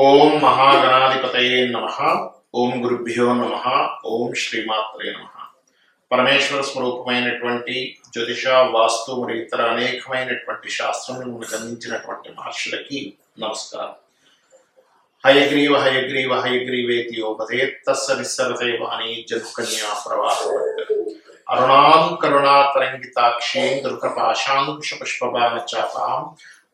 ఓం మహాగణాధిపతయే నమ ఓం గురుభ్యో నమ ఓం శ్రీమాత్రే నమ పరమేశ్వర స్వరూపమైనటువంటి జ్యోతిష వాస్తు మరియు ఇతర అనేకమైనటువంటి శాస్త్రములను మనకు అందించినటువంటి మహర్షులకి నమస్కారం హయగ్రీవ హయగ్రీవ హయగ్రీవేతి యోపదే తస్స నిస్సరతే వాణి జన్కన్యా ప్రవాహ అరుణాం కరుణాతరంగితాక్షీం దుర్గపాశాంకుశ పుష్పబాణ చాపాం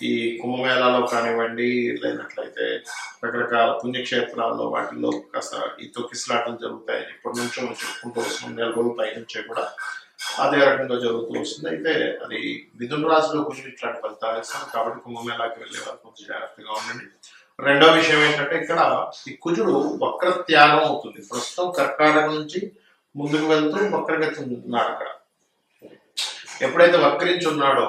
ఈ కుంభమేళాలో కానివ్వండి లేనట్లయితే రకరకాల పుణ్యక్షేత్రాల్లో వాటిల్లో కాస్త ఈ తొక్కిసలాటలు జరుగుతాయి ఇప్పటి నుంచో చెప్పుకుంటూ వస్తుంది నెల రోజుల పై నుంచే కూడా అదే రకంగా జరుగుతూ వస్తుంది. అయితే అది మిథున రాశిలో కుజుడు ఇట్లాంటి ఫలితాలు ఇస్తాను కాబట్టి కుంభమేళాకి వెళ్ళే వారు కొంచెం జాగ్రత్తగా ఉండండి. రెండో విషయం ఏంటంటే ఇక్కడ ఈ కుజుడు వక్ర త్యాగం అవుతుంది. ప్రస్తుతం కర్కాటక నుంచి ముందుకు వెళ్తూ వక్రగతి ఉన్నాడు అక్కడ. ఎప్పుడైతే వక్రించి ఉన్నాడో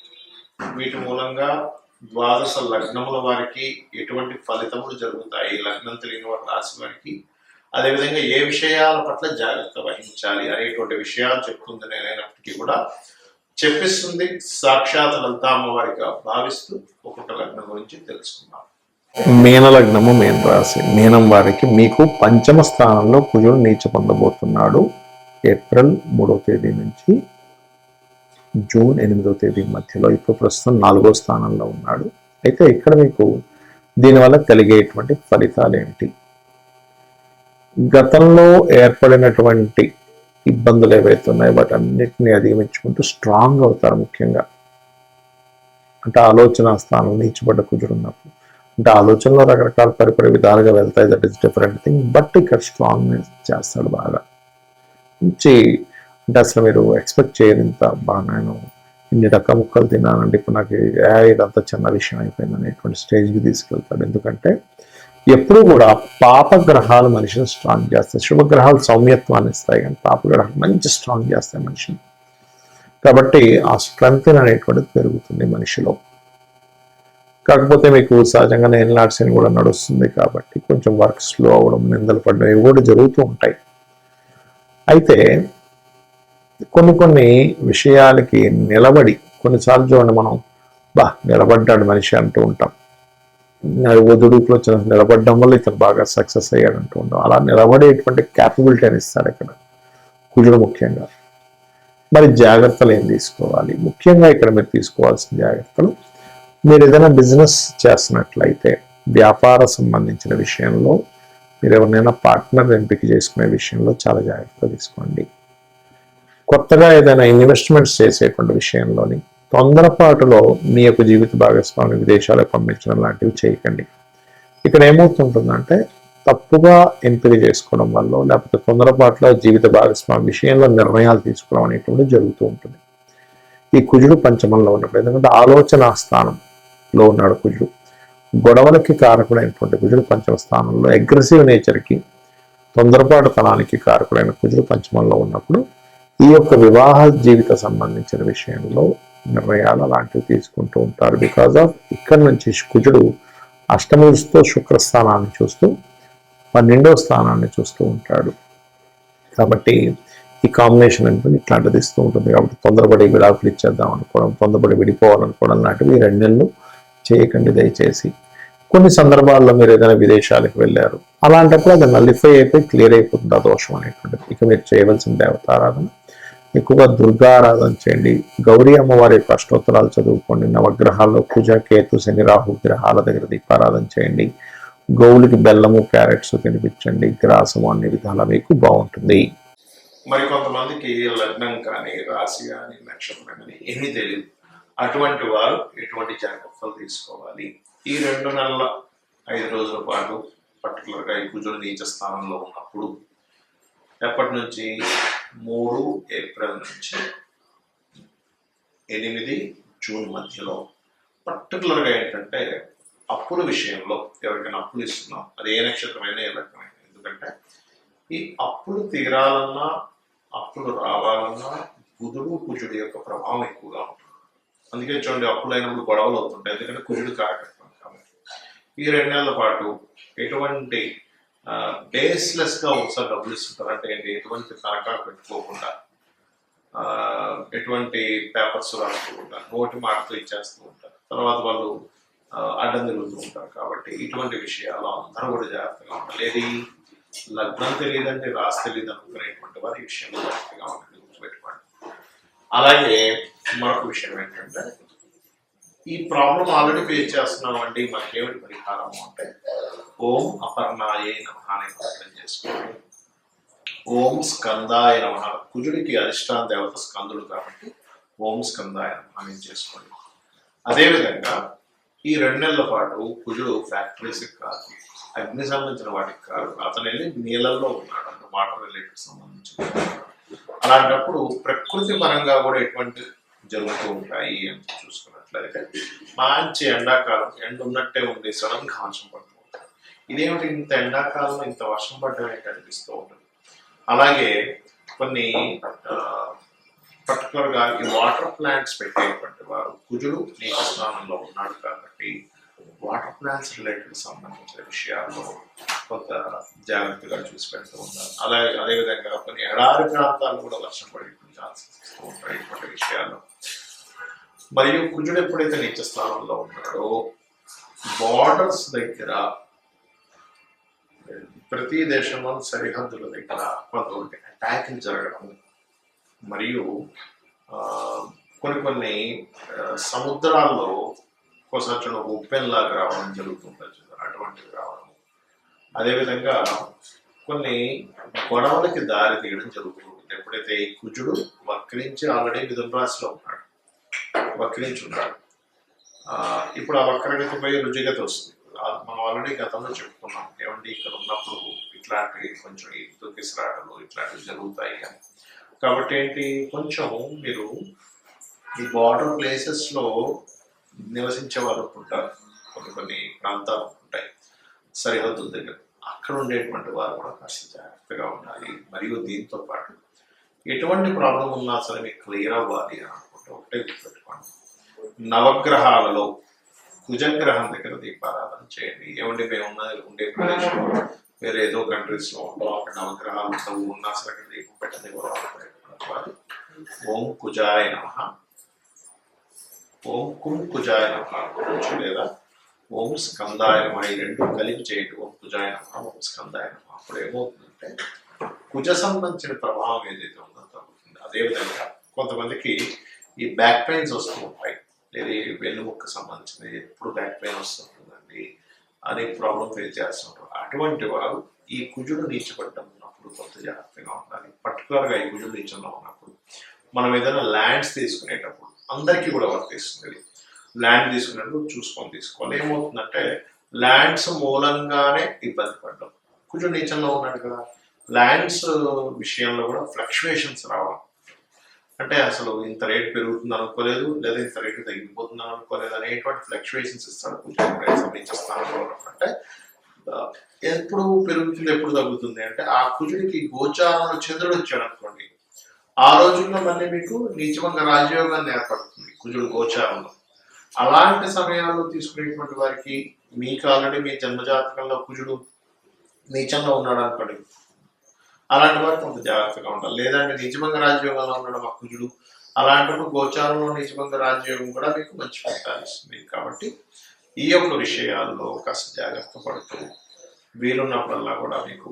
వీటి మూలంగా ద్వాదశ లగ్నముల వారికి ఎటువంటి ఫలితములు జరుగుతాయి? లగ్నం తెలియని వారి రాశి వారికి. అదేవిధంగా ఏ విషయాల పట్ల జాగ్రత్త వహించాలి అనేటువంటి విషయాలు చెప్తుంది నేనైనప్పటికీ కూడా. చెప్పిస్తుంది సాక్షాత్ లలితామ్మ వారిగా భావిస్తూ ఒక్కొక్క లగ్నం గురించి తెలుసుకున్నాం మీన లగ్నము మీన రాశి. మీనం వారికి మీకు పంచమ స్థానంలో కుజుడు నీచ పొందబోతున్నాడు. ఏప్రిల్ మూడో తేదీ నుంచి జూన్ ఎనిమిదో తేదీ మధ్యలో ఇప్పుడు ప్రస్తుతం నాలుగో స్థానంలో ఉన్నాడు. అయితే ఇక్కడ మీకు దీనివల్ల కలిగేటువంటి ఫలితాలు ఏమిటి? గతంలో ఏర్పడినటువంటి ఇబ్బందులు ఏవైతే ఉన్నాయో వాటన్నిటిని అధిగమించుకుంటూ స్ట్రాంగ్ అవుతారు ముఖ్యంగా. అంటే ఆలోచన స్థానం నీచిపడ్డ కుదురున్నప్పుడు అంటే ఆలోచనలో రకరకాల పరిపరి విధాలుగా వెళ్తాయి that is different thing but ఇక్కడ స్ట్రాంగ్ చేస్తాడు బాగా. మంచి అంటే అసలు మీరు ఎక్స్పెక్ట్ చేయరు ఇంత బాగా నేను ఇన్ని రకాల ముక్కలు తిన్నానండి ఇప్పుడు నాకు ఏ ఇదంతా చిన్న విషయం అయిపోయింది అనేటువంటి స్టేజ్కి తీసుకెళ్తాడు. ఎందుకంటే ఎప్పుడు కూడా పాపగ్రహాలు మనిషిని స్ట్రాంగ్ చేస్తాయి. శుభగ్రహాలు సౌమ్యత్వాన్ని ఇస్తాయి కానీ పాపగ్రహాలు మంచి స్ట్రాంగ్ చేస్తాయి మనిషిని. కాబట్టి ఆ స్ట్రెంగ్త్ అనేటువంటిది పెరుగుతుంది మనిషిలో. కాకపోతే మీకు సహజంగానే ఎన్లాడ్స్ అని కూడా నడుస్తుంది కాబట్టి కొంచెం వర్క్ స్లో అవ్వడం నిందలు పడడం ఇవి కూడా జరుగుతూ ఉంటాయి. అయితే కొన్ని కొన్ని విషయాలకి నిలబడి కొన్నిసార్లు చూడండి మనం బా నిలబడ్డాడు మనిషి అంటూ ఉంటాం. ఒదుడుకులో వచ్చిన నిలబడడం వల్ల ఇతను బాగా సక్సెస్ అయ్యాడు అంటూ ఉంటాం. అలా నిలబడేటువంటి క్యాపబిలిటీ అని ఇస్తారు ఇక్కడ కుజుడు ముఖ్యంగా. మరి జాగ్రత్తలు ఏం తీసుకోవాలి? ముఖ్యంగా ఇక్కడ మీరు తీసుకోవాల్సిన జాగ్రత్తలు మీరు ఏదైనా బిజినెస్ చేస్తున్నట్లయితే వ్యాపార సంబంధించిన విషయంలో మీరు ఎవరినైనా పార్ట్నర్ ఎంపిక చేసుకునే విషయంలో చాలా జాగ్రత్త తీసుకోండి. కొత్తగా ఏదైనా ఇన్వెస్ట్మెంట్స్ చేసేటువంటి విషయంలోని తొందరపాటులో మీ యొక్క జీవిత భాగస్వామి విదేశాలకు పంపించడం లాంటివి చేయకండి. ఇక్కడ ఏమవుతుంటుందంటే తప్పుగా ఎంపిక చేసుకోవడం వల్ల లేకపోతే తొందరపాటులో జీవిత భాగస్వామి విషయంలో నిర్ణయాలు తీసుకోవడం అనేటువంటి జరుగుతూ ఉంటుంది. ఈ కుజుడు పంచమంలో ఉన్నప్పుడు ఎందుకంటే ఆలోచన స్థానంలో ఉన్నాడు కుజుడు. గొడవలకి కారకుడైనటువంటి కుజుడు పంచమ స్థానంలో అగ్రెసివ్ నేచర్కి తొందరపాటు తనానికి కారకుడైన కుజుడు పంచమంలో ఉన్నప్పుడు ఈ యొక్క వివాహ జీవిత సంబంధించిన విషయంలో నిర్ణయాలు అలాంటివి తీసుకుంటూ ఉంటారు. బికాజ్ ఆఫ్ ఇక్కడ నుంచి కుజుడు అష్టమతో శుక్రస్థానాన్ని చూస్తూ పన్నెండవ స్థానాన్ని చూస్తూ ఉంటాడు. కాబట్టి ఈ కాంబినేషన్ అనుకుని ఇట్లాంటిది ఇస్తూ ఉంటుంది. కాబట్టి తొందరపడి విడాకులు ఇచ్చేద్దాం అనుకోవడం తొందరపడి విడిపోవాలనుకోవడం లాంటివి ఈ రెండు చేయకండి దయచేసి. కొన్ని సందర్భాల్లో మీరు ఏదైనా విదేశాలకు వెళ్ళారు. అలాంటప్పుడు అది నల్లిఫై అయిపోయి క్లియర్ అయిపోతుంది ఆ దోషం అనేటువంటిది. ఇక మీరు చేయవలసిన దేవతారాధన ఎక్కువగా దుర్గారాధన చేయండి. గౌరీ అమ్మవారి యొక్క అష్టోత్తరాలు చదువుకోండి. నవగ్రహాల్లో పూజ కేతు శని రాహు గ్రహాల దగ్గర దీపారాధన చేయండి. గౌలికి బెల్లము క్యారెట్స్ తినిపించండి. గ్రాసము అన్ని విధాల మీకు బాగుంటుంది. మరి కొంతమందికి లగ్నం కానీ రాశి కానీ నక్షత్రం కానీ ఏమీ తెలియదు. అటువంటి వారు ఎటువంటి జాగ్రత్తలు తీసుకోవాలి? ఈ రెండు నెలల ఐదు రోజుల పాటు పర్టికులర్గా ఈ కుజుడు నీచ స్థానంలో ఉన్నప్పుడు ఎప్పటి నుంచి మూడు ఏప్రిల్ నుంచి. ఎనిమిది జూన్ మధ్యలో. పర్టికులర్గా ఏంటంటే అప్పుల విషయంలో ఎవరికైనా అప్పులు ఇస్తున్నాం. అది ఏ నక్షత్రమైనా ఏ రకమైన ఎందుకంటే ఈ అప్పులు తీరాలన్నా అప్పులు రావాలన్నా బుధుడు కుజుడు యొక్క ప్రభావం ఎక్కువగా ఉంటుంది. అందుకే చూడండి అప్పులు అయినప్పుడు గొడవలు అవుతుంటాయి. ఎందుకంటే కుజుడు కార్యక్రమం కాబట్టి. ఈ రెండు నెలల పాటు ఎటువంటి బేస్లెస్గా ఒకసారి డబ్బులు ఇస్తుంటారు. అంటే ఏంటి ఎటువంటి తనఖా పెట్టుకోకుండా ఎటువంటి పేపర్స్ రాసుకోకుండా నోటి మాటతో ఇచ్చేస్తూ ఉంటారు. తర్వాత వాళ్ళు అడ్డం తిరుగుతూ ఉంటారు. కాబట్టి ఇటువంటి విషయాలు అందరూ కూడా జాగ్రత్తగా ఉండాలి. ఏది లగ్నం తెలియదంటే రాసి తెలియదు అనుకునేటువంటి వారి ఈ విషయంలో జాగ్రత్తగా ఉండండి గుర్తుపెట్టుకోండి. అలాగే మరొక విషయం ఏంటంటే ఈ ప్రాబ్లం ఆల్రెడీ ఫేస్ చేస్తున్నాం అండి మనకేమిటి పరిహారం అంటే ఓం అపర్ణాయే నమ అనే ప్రార్థన చేసుకోండి ఓం స్కందాయ నమ. కుజుడికి అధిష్టాన దేవత స్కందుడు కాబట్టి ఓం స్కందాయ నమ అని చేసుకోండి. అదేవిధంగా ఈ రెండు నెలల పాటు కుజుడు ఫ్యాక్టరీస్కి కాదు అగ్ని సంబంధించిన వాటికి కాదు అతను వెళ్ళి నీళ్ళల్లో ఉన్నాడు. అంటే వాటర్ రిలేటెడ్ సంబంధించిన అలాంటప్పుడు ప్రకృతి పరంగా కూడా ఎటువంటి జరుగుతూ ఉంటాయి అని చూసుకున్నట్లయితే మంచి ఎండాకాలం ఎండ ఉన్నట్టే ఉంది సడన్గా వర్షం పడుతూ ఉంటుంది. ఇదేమిటి ఇంత ఎండాకాలంలో ఇంత వర్షం పడ్డం ఏంటి అనిపిస్తూ ఉంటుంది? అలాగే కొన్ని పర్టికులర్గా ఈ వాటర్ ప్లాంట్స్ పెట్టేటువంటి వారు కుజుడు నీటి స్నానంలో ఉన్నాడు కాబట్టి వాటర్ ప్లాంట్స్ రిలేటెడ్ సంబంధించిన విషయాల్లో కొంత జాగ్రత్తగా చూసి పెడుతూ ఉంటారు అలాగే అదేవిధంగా కొన్ని ఎడారి ప్రాంతాలు కూడా వర్షం పడే ఛాన్సెస్ ఉంటాయి ఇటువంటి విషయాల్లో. మరియు కుజుడు ఎప్పుడైతే నీచ స్థానంలో ఉన్నాడో బార్డర్స్ దగ్గర ప్రతి దేశంలో సరిహద్దుల దగ్గర కొంతమంది అటాక్లు జరగడం మరియు కొన్ని కొన్ని సముద్రాల్లో ఒకసారి ఉప్పెన్లాగా రావడం జరుగుతుంది అటువంటివి రావడం. అదేవిధంగా కొన్ని గొడవలకి దారి తీయడం జరుగుతుంది ఎప్పుడైతే ఈ కుజుడు వక్రించి ఆల్రెడీ మిథున రాశిలో ఉన్నాడు వక్రించి ఇప్పుడు ఆ వక్రగతి పోయి రుజుగతి వస్తుంది. మనం ఆల్రెడీ గతంలో చెప్పుకున్నాం. ఏమండి ఇక్కడ ఉన్నప్పుడు ఇట్లాంటివి కొంచెం ఈ ఇట్లాంటివి జరుగుతాయి అని. కాబట్టి ఏంటి కొంచెం మీరు ఈ బార్డర్ ప్లేసెస్లో నివసించే వాళ్ళు ఉంటారు. కొన్ని కొన్ని ప్రాంతాలు ఉంటాయి. సరిహద్దుల దగ్గర. అక్కడ ఉండేటువంటి వారు కూడా కాస్త జాగ్రత్తగా ఉండాలి. మరియు దీంతో పాటు ఎటువంటి ప్రాబ్లం ఉన్నా సరే మీకు క్లియర్ అవ్వాలి అని. ఒకటే గుర్తుపెట్టుకోండి నవగ్రహాలలో కుజగ్రహం దగ్గర దీపారాధన చేయండి. ఏమంటే మేము ఉన్న ఉండే ప్రదేశంలో వేరే ఏదో కంట్రీస్లో ఉంటాం. అక్కడ నవగ్రహాలు ఉండవు ఉన్నా సరే అక్కడ దీపం పెట్టని ఓం కుజాయ నమ. ఓం కుం కుజాయ నమ అనుకోవచ్చు లేదా? ఓం స్కందాయ నమ. ఈ రెండు కలిపి చేయండి. ఓం కుజాయ నమ ఓం స్కందాయ నమ. అప్పుడు ఏమవుతుందంటే కుజ సంబంధించిన ప్రభావం ఏదైతే ఉందో తగ్గుతుంది. అదేవిధంగా కొంతమందికి ఈ బ్యాక్ పెయిన్స్ వస్తూ ఉంటాయి. ఇది వెన్నుముక్క సంబంధించిన ఎప్పుడు బ్యాక్ పెయిన్ వస్తుంటుందండి అనే ప్రాబ్లం ఫేస్ చేస్తుంటారు. అటువంటి వారు ఈ కుజుడు నీచబడ్డం ఉన్నప్పుడు కొంత జాగ్రత్తగా ఉండాలి. పర్టికులర్గా ఈ కుజుడు నీచంలో ఉన్నప్పుడు మనం ఏదైనా ల్యాండ్స్ తీసుకునేటప్పుడు అందరికీ కూడా వర్తిస్తుంది ల్యాండ్ తీసుకునేటప్పుడు చూసుకొని తీసుకోవాలి. ఏమవుతుందంటే ల్యాండ్స్ మూలంగానే ఇబ్బంది పడ్డాం. కుజుడు నీచంలో ఉన్నాడు కదా ల్యాండ్స్ విషయంలో కూడా ఫ్లక్చువేషన్స్ రావడం అంటే అసలు ఇంత రేట్ పెరుగుతుంది అనుకోలేదు లేదా ఇంత రేటు తగ్గిపోతుంది అనుకోలేదు అనేటువంటి ఫ్లక్చువేషన్స్ ఇస్తాడు. కొంచెం సంబంధించిన అంటే ఎప్పుడు పెరుగుతుంది ఎప్పుడు తగ్గుతుంది అంటే ఆ కుజుడికి గోచారంలో చంద్రుడు వచ్చాడు అనుకోండి. ఆ రోజుల్లో మళ్ళీ మీకు నిజంగా రాజయోగాన్ని ఏర్పడుతుంది కుజుడు గోచారంలో అలాంటి సమయాల్లో తీసుకునేటువంటి వారికి మీకు ఆల్రెడీ మీ జన్మజాతకంలో కుజుడు నీచంగా ఉన్నాడు అనుకోండి. అలాంటి వారు కొంత జాగ్రత్తగా ఉండాలి. లేదంటే నిజమంగా రాజ్యోగంలో ఉండడం అక్కుజుడు అలాంటప్పుడు గోచారంలో నిజమంగా రాజ్యోగం కూడా మీకు మంచి ఫలితాలు ఇస్తుంది. కాబట్టి ఈ యొక్క విషయాల్లో కాస్త జాగ్రత్త పడుతూ వీలున్నప్పుడల్లా కూడా మీకు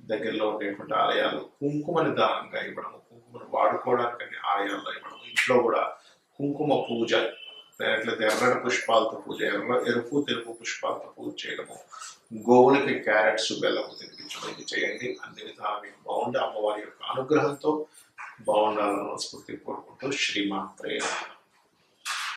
దగ్గరలో ఉండేటువంటి ఆలయాలు కుంకుమని దానంగా ఇవ్వడం కుంకుమను వాడుకోవడానికి ఆలయాల్లో ఇవ్వడం ఇంట్లో కూడా కుంకుమ పూజ లేకపోతే ఎర్రటి పుష్పాలతో పూజ ఎర్ర ఎరుపు తెలుపు పుష్పాలతో పూజ చేయడము. గోవులకి క్యారెట్స్ బెల్లము తినిపించడం చేయండి. అన్ని విధాలు మీకు బాగుండి అమ్మవారి యొక్క అనుగ్రహంతో బాగుండాలని మనస్ఫూర్తి కోరుకుంటూ శ్రీమాత్రే